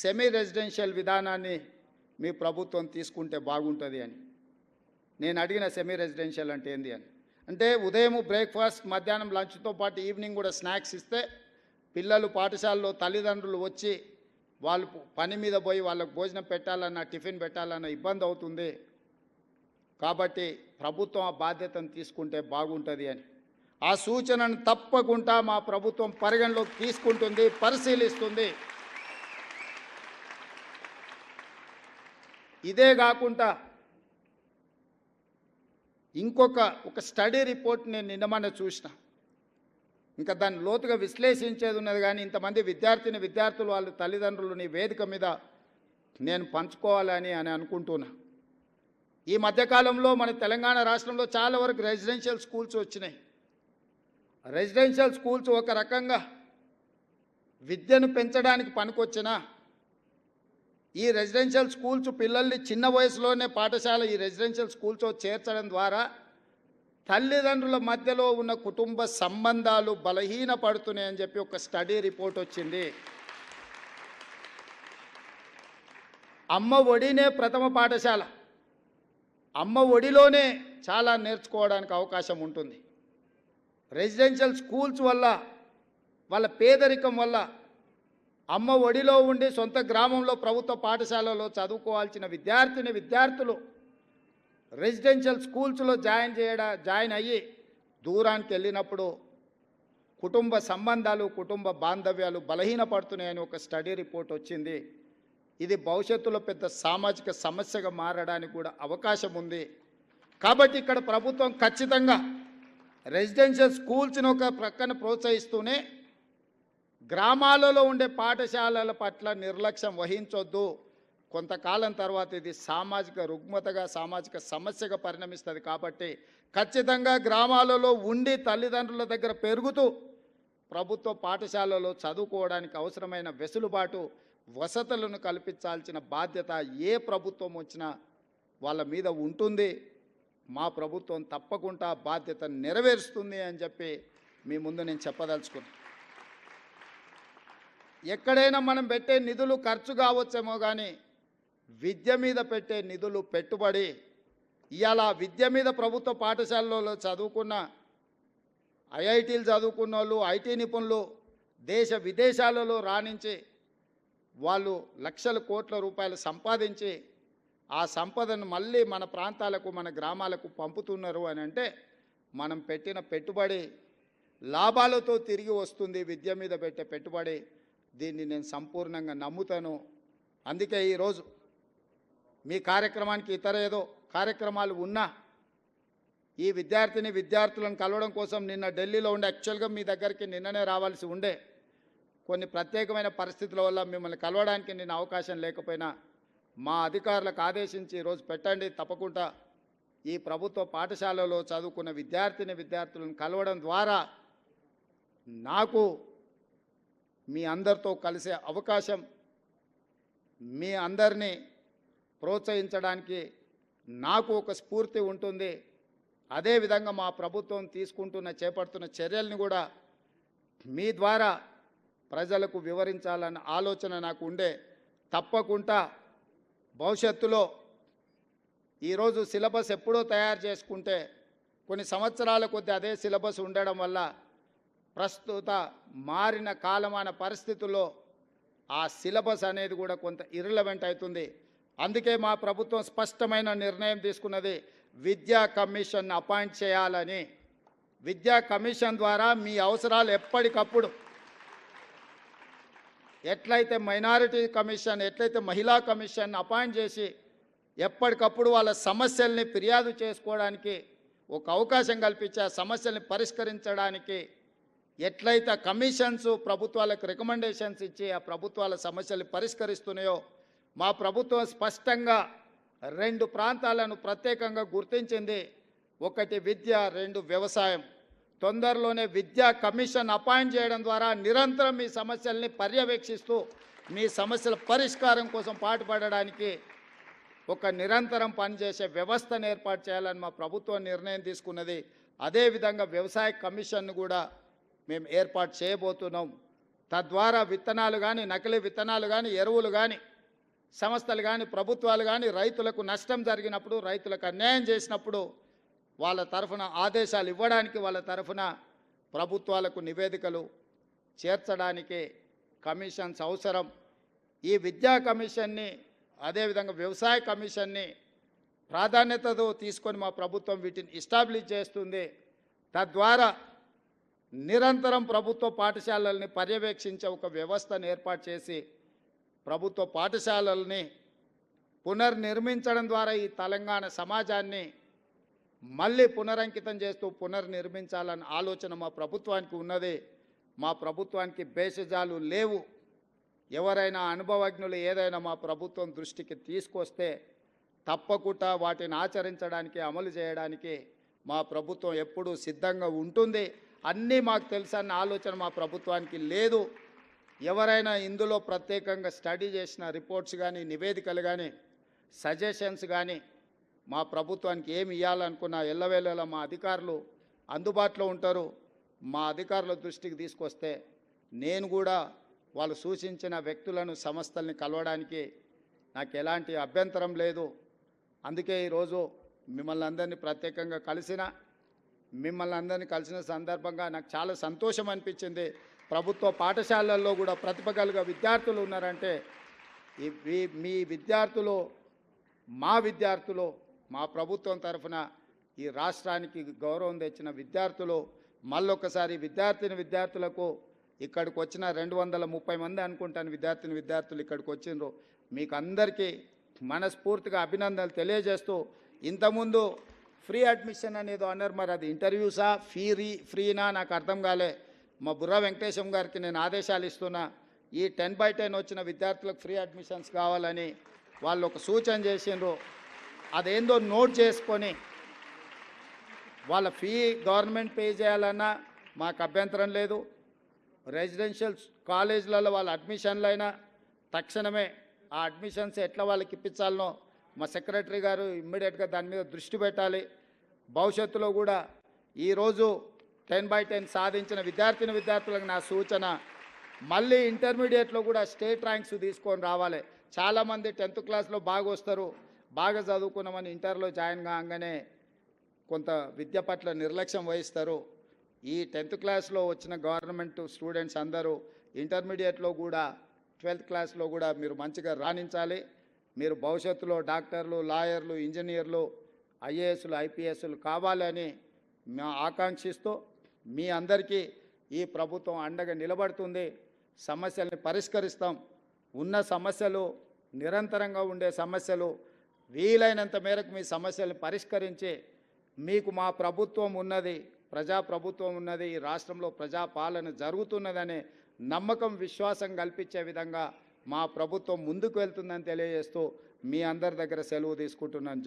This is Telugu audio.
సెమీ రెసిడెన్షియల్ విధానాన్ని మీ ప్రభుత్వం తీసుకుంటే బాగుంటుంది అని. నేను అడిగిన సెమీ రెసిడెన్షియల్ అంటే ఏంది అని. అంటే ఉదయం బ్రేక్ఫాస్ట్ మధ్యాహ్నం లంచ్తో పాటు ఈవినింగ్ కూడా స్నాక్స్ ఇస్తే పిల్లలు పాఠశాలలో తల్లిదండ్రులు వచ్చి వాళ్ళు పని మీద పోయి వాళ్ళకు భోజనం పెట్టాలన్నా టిఫిన్ పెట్టాలన్న ఇబ్బంది అవుతుంది. కాబట్టి ప్రభుత్వం ఆ బాధ్యతను తీసుకుంటే బాగుంటుంది అని. ఆ సూచనను తప్పకుండా మా ప్రభుత్వం పరిగణలోకి తీసుకుంటుంది పరిశీలిస్తుంది. ఇదే కాకుండా ఇంకొక ఒక స్టడీ రిపోర్ట్ నేను నిన్నమన్న చూసిన. ఇంకా దాన్ని లోతుగా విశ్లేషించేది ఉన్నది కానీ ఇంతమంది విద్యార్థిని విద్యార్థులు వాళ్ళ తల్లిదండ్రులు నీ వేదిక మీద నేను పంచుకోవాలని అని అనుకుంటున్నా. ఈ మధ్యకాలంలో మన తెలంగాణ రాష్ట్రంలో చాలా వరకు రెసిడెన్షియల్ స్కూల్స్ వచ్చినాయి. రెసిడెన్షియల్ స్కూల్స్ ఒక రకంగా విద్యను పెంచడానికి పనికొచ్చినా ఈ రెసిడెన్షియల్ స్కూల్స్ పిల్లల్ని చిన్న వయసులోనే పాఠశాల ఈ రెసిడెన్షియల్ స్కూల్స్లో చేర్చడం ద్వారా తల్లిదండ్రుల మధ్యలో ఉన్న కుటుంబ సంబంధాలు బలహీనపడుతున్నాయని చెప్పి ఒక స్టడీ రిపోర్ట్ వచ్చింది. అమ్మ ఒడినే ప్రథమ పాఠశాల. అమ్మ ఒడిలోనే చాలా నేర్చుకోవడానికి అవకాశం ఉంటుంది. రెసిడెన్షియల్ స్కూల్స్ వల్ల వాళ్ళ పేదరికం వల్ల అమ్మ ఒడిలో ఉండి సొంత గ్రామంలో ప్రభుత్వ పాఠశాలలో చదువుకోవాల్సిన విద్యార్థిని విద్యార్థులు రెసిడెన్షియల్ స్కూల్స్లో జాయిన్ చేయడా జాయిన్ అయ్యి దూరానికి వెళ్ళినప్పుడు కుటుంబ సంబంధాలు కుటుంబ బాంధవ్యాలు బలహీనపడుతున్నాయని ఒక స్టడీ రిపోర్ట్ వచ్చింది. ఇది భవిష్యత్తులో పెద్ద సామాజిక సమస్యగా మారడానికి కూడా అవకాశం ఉంది. కాబట్టి ఇక్కడ ప్రభుత్వం ఖచ్చితంగా రెసిడెన్షియల్ స్కూల్స్ని ఒక ప్రక్కన ప్రోత్సహిస్తూనే గ్రామాలలో ఉండే పాఠశాలల పట్ల నిర్లక్ష్యం వహించొద్దు. కొంతకాలం తర్వాత ఇది సామాజిక రుగ్మతగా సామాజిక సమస్యగా పరిణమిస్తుంది కాబట్టి ఖచ్చితంగా గ్రామాలలో ఉండి తల్లిదండ్రుల దగ్గర పెరుగుతూ ప్రభుత్వ పాఠశాలలో చదువుకోవడానికి అవసరమైన వెసులుబాటు వసతులను కల్పించాల్సిన బాధ్యత ఏ ప్రభుత్వం వచ్చినా వాళ్ళ మీద ఉంటుంది. మా ప్రభుత్వం తప్పకుండా బాధ్యత నెరవేరుస్తుంది అని చెప్పి మీ ముందు నేను చెప్పదలుచుకున్నాను ఎక్కడైనా మనం పెట్టే నిధులు ఖర్చు కావచ్చేమో కానీ విద్య మీద పెట్టే నిధులు పెట్టుబడి ఇవాళ విద్య మీద ప్రభుత్వ పాఠశాలలో చదువుకున్న ఐఐటీలు చదువుకున్న వాళ్ళు ఐటీ నిపుణులు దేశ విదేశాలలో రాణించి వాళ్ళు లక్షల కోట్ల రూపాయలు సంపాదించి ఆ సంపదను మళ్ళీ మన ప్రాంతాలకు మన గ్రామాలకు పంపుతున్నారు అని అంటే మనం పెట్టిన పెట్టుబడి లాభాలతో తిరిగి వస్తుంది. విద్య మీద పెట్టే పెట్టుబడి దీన్ని నేను సంపూర్ణంగా నమ్ముతాను. అందుకే ఈరోజు మీ కార్యక్రమానికి ఇతర ఏదో కార్యక్రమాలు ఉన్నా ఈ విద్యార్థిని విద్యార్థులను కలవడం కోసం నిన్న ఢిల్లీలో ఉండే యాక్చువల్గా మీ దగ్గరికి నిన్ననే రావాల్సి ఉండే కొన్ని ప్రత్యేకమైన పరిస్థితుల వల్ల మిమ్మల్ని కలవడానికి నేను అవకాశం లేకపోయినా మా అధికారులకు ఆదేశించి ఈరోజు పెట్టండి తప్పకుండా. ఈ ప్రభుత్వ పాఠశాలలో చదువుకున్న విద్యార్థిని విద్యార్థులను కలవడం ద్వారా నాకు మీ అందరితో కలిసే అవకాశం మీ అందరినీ ప్రోత్సహించడానికి నాకు ఒక స్ఫూర్తి ఉంటుంది. అదేవిధంగా మా ప్రభుత్వం తీసుకుంటున్న చేపడుతున్న చర్యల్ని కూడా మీ ద్వారా ప్రజలకు వివరించాలన్న ఆలోచన నాకు ఉండే తప్పకుండా భవిష్యత్తులో ఈరోజు సిలబస్ ఎప్పుడో తయారు చేసుకుంటే కొన్ని సంవత్సరాల కొద్దీ అదే సిలబస్ ఉండడం వల్ల ప్రస్తుత మారిన కాలమాన పరిస్థితుల్లో ఆ సిలబస్ అనేది కూడా కొంత ఇర్రలవెంట్ అవుతుంది. అందుకే మా ప్రభుత్వం స్పష్టమైన నిర్ణయం తీసుకున్నది విద్యా కమిషన్ అపాయింట్ చేయాలని. విద్యా కమిషన్ ద్వారా మీ అవసరాలు ఎప్పటికప్పుడు ఎట్లయితే మైనారిటీ కమిషన్ ఎట్లయితే మహిళా కమిషన్ అపాయింట్ చేసి ఎప్పటికప్పుడు వాళ్ళ సమస్యల్ని ఫిర్యాదు చేసుకోవడానికి ఒక అవకాశం కల్పించి ఆ సమస్యల్ని పరిష్కరించడానికి ఎట్లయితే కమిషన్స్ ప్రభుత్వాలకు రికమెండేషన్స్ ఇచ్చి ఆ ప్రభుత్వాల సమస్యలు పరిష్కరిస్తున్నాయో మా ప్రభుత్వం స్పష్టంగా రెండు ప్రాంతాలను ప్రత్యేకంగా గుర్తించింది. ఒకటి విద్య రెండు వ్యవసాయం. తొందరలోనే విద్యా కమిషన్ అపాయింట్ చేయడం ద్వారా నిరంతరం మీ సమస్యల్ని పర్యవేక్షిస్తూ మీ సమస్యల పరిష్కారం కోసం పాటుపడడానికి ఒక నిరంతరం పనిచేసే వ్యవస్థను ఏర్పాటు చేయాలని మా ప్రభుత్వం నిర్ణయం తీసుకున్నది. అదేవిధంగా వ్యవసాయ కమిషన్ను కూడా మేము ఏర్పాటు చేయబోతున్నాం. తద్వారా విత్తనాలు కానీ నకిలీ విత్తనాలు కానీ ఎరువులు కానీ సంస్థలు కానీ ప్రభుత్వాలు కానీ రైతులకు నష్టం జరిగినప్పుడు రైతులకు అన్యాయం చేసినప్పుడు వాళ్ళ తరఫున ఆదేశాలు ఇవ్వడానికి వాళ్ళ తరఫున ప్రభుత్వాలకు నివేదికలు చేర్చడానికి కమిషన్స్ అవసరం. ఈ విద్యా కమిషన్ని అదేవిధంగా వ్యవసాయ కమిషన్ని ప్రాధాన్యతతో తీసుకొని మా ప్రభుత్వం వీటిని ఎస్టాబ్లిష్ చేస్తుంది. తద్వారా నిరంతరం ప్రభుత్వ పాఠశాలల్ని పర్యవేక్షించే ఒక వ్యవస్థను ఏర్పాటు చేసి ప్రభుత్వ పాఠశాలల్ని పునర్నిర్మించడం ద్వారా ఈ తెలంగాణ సమాజాన్ని మళ్ళీ పునరంకితం చేస్తూ పునర్నిర్మించాలన్న ఆలోచన మా ప్రభుత్వానికి ఉన్నది. మా ప్రభుత్వానికి భేషజాలు లేవు. ఎవరైనా అనుభవజ్ఞులు ఏదైనా మా ప్రభుత్వం దృష్టికి తీసుకొస్తే తప్పకుండా వాటిని ఆచరించడానికి అమలు చేయడానికి మా ప్రభుత్వం ఎప్పుడూ సిద్ధంగా ఉంటుంది. అన్నీ మాకు తెలుసన్న ఆలోచన మా ప్రభుత్వానికి లేదు. ఎవరైనా ఇందులో ప్రత్యేకంగా స్టడీ చేసిన రిపోర్ట్స్ కానీ నివేదికలు కానీ సజెషన్స్ కానీ మా ప్రభుత్వానికి ఏమి ఇవ్వాలనుకున్నా ఎల్లవేళలా మా అధికారులు అందుబాటులో ఉంటారు. మా అధికారుల దృష్టికి తీసుకొస్తే నేను కూడా వాళ్ళు సూచించిన వ్యక్తులను సంస్థల్ని కలవడానికి నాకు ఎలాంటి అభ్యంతరం లేదు. అందుకే ఈరోజు మిమ్మల్ని అందరినీ ప్రత్యేకంగా కలిసిన మిమ్మల్ని అందరినీ కలిసిన సందర్భంగా నాకు చాలా సంతోషం అనిపించింది. ప్రభుత్వ పాఠశాలల్లో కూడా ప్రతిభ కలిగ విద్యార్థులు ఉన్నారంటే మీ- మీ విద్యార్థులు మా విద్యార్థులు మా ప్రభుత్వం తరఫున ఈ రాష్ట్రానికి గౌరవం తెచ్చిన విద్యార్థులు మళ్ళొకసారి విద్యార్థిని విద్యార్థులకు ఇక్కడికి వచ్చిన రెండు వందల ముప్పై మంది అనుకుంటాను విద్యార్థిని విద్యార్థులు ఇక్కడికి వచ్చిండ్రు. మీకు అందరికీ మనస్ఫూర్తిగా అభినందనలు తెలియజేస్తూ ఇంతకుముందు ఫ్రీ అడ్మిషన్ అనేది అన్నారు మరి అది ఇంటర్వ్యూసా ఫీ ఫ్రీనా నాకు అర్థం కాలే. మా బుర్ర వెంకటేశం గారికి నేను ఆదేశాలు ఇస్తున్నా. ఈ టెన్ బై టెన్ వచ్చిన విద్యార్థులకు ఫ్రీ అడ్మిషన్స్ కావాలని వాళ్ళు ఒక సూచన చేసిండ్రు. అదేందో నోట్ చేసుకొని వాళ్ళ ఫీ గవర్నమెంట్ పే చేయాలన్నా మాకు అభ్యంతరం లేదు. రెసిడెన్షియల్ కాలేజీలలో వాళ్ళ అడ్మిషన్లు అయినా తక్షణమే ఆ అడ్మిషన్స్ ఎట్లా వాళ్ళకి ఇప్పించాలనో మా సెక్రటరీ గారు ఇమ్మీడియట్గా దాని మీద దృష్టి పెట్టాలి. భవిష్యత్తులో కూడా ఈరోజు టెన్ బై టెన్ సాధించిన విద్యార్థిని విద్యార్థులకు నా సూచన మళ్ళీ ఇంటర్మీడియట్లో కూడా స్టేట్ ర్యాంక్స్ తీసుకొని రావాలి. చాలామంది టెన్త్ క్లాస్లో బాగా వస్తారు బాగా చదువుకున్నామని ఇంటర్లో జాయిన్ కాగానే కొంత విద్య పట్ల నిర్లక్ష్యం వహిస్తారు. ఈ టెన్త్ క్లాస్లో వచ్చిన గవర్నమెంట్ స్టూడెంట్స్ అందరూ ఇంటర్మీడియట్లో కూడా ట్వెల్త్ క్లాస్లో కూడా మీరు మంచిగా రాణించాలి. మీరు భవిష్యత్తులో డాక్టర్లు లాయర్లు ఇంజనీర్లు ఐఏఎస్లు ఐపీఎస్లు కావాలని మేము ఆకాంక్షిస్తూ మీ అందరికీ ఈ ప్రభుత్వం అండగా నిలబడుతుంది. సమస్యల్ని పరిష్కరిస్తాం. ఉన్న సమస్యలు నిరంతరంగా ఉండే సమస్యలు వీలైనంత మేరకు మీ సమస్యలను పరిష్కరించి మీకు మా ప్రభుత్వం ఉన్నది ప్రజా ప్రభుత్వం ఉన్నది ఈ రాష్ట్రంలో ప్రజాపాలన జరుగుతున్నదనే నమ్మకం విశ్వాసం కల్పించే విధంగా మా ప్రభుత్వం ముందుకు వెళ్తుందని తెలియజేస్తూ మీ అందరి దగ్గర సెలవు తీసుకుంటున్నాను.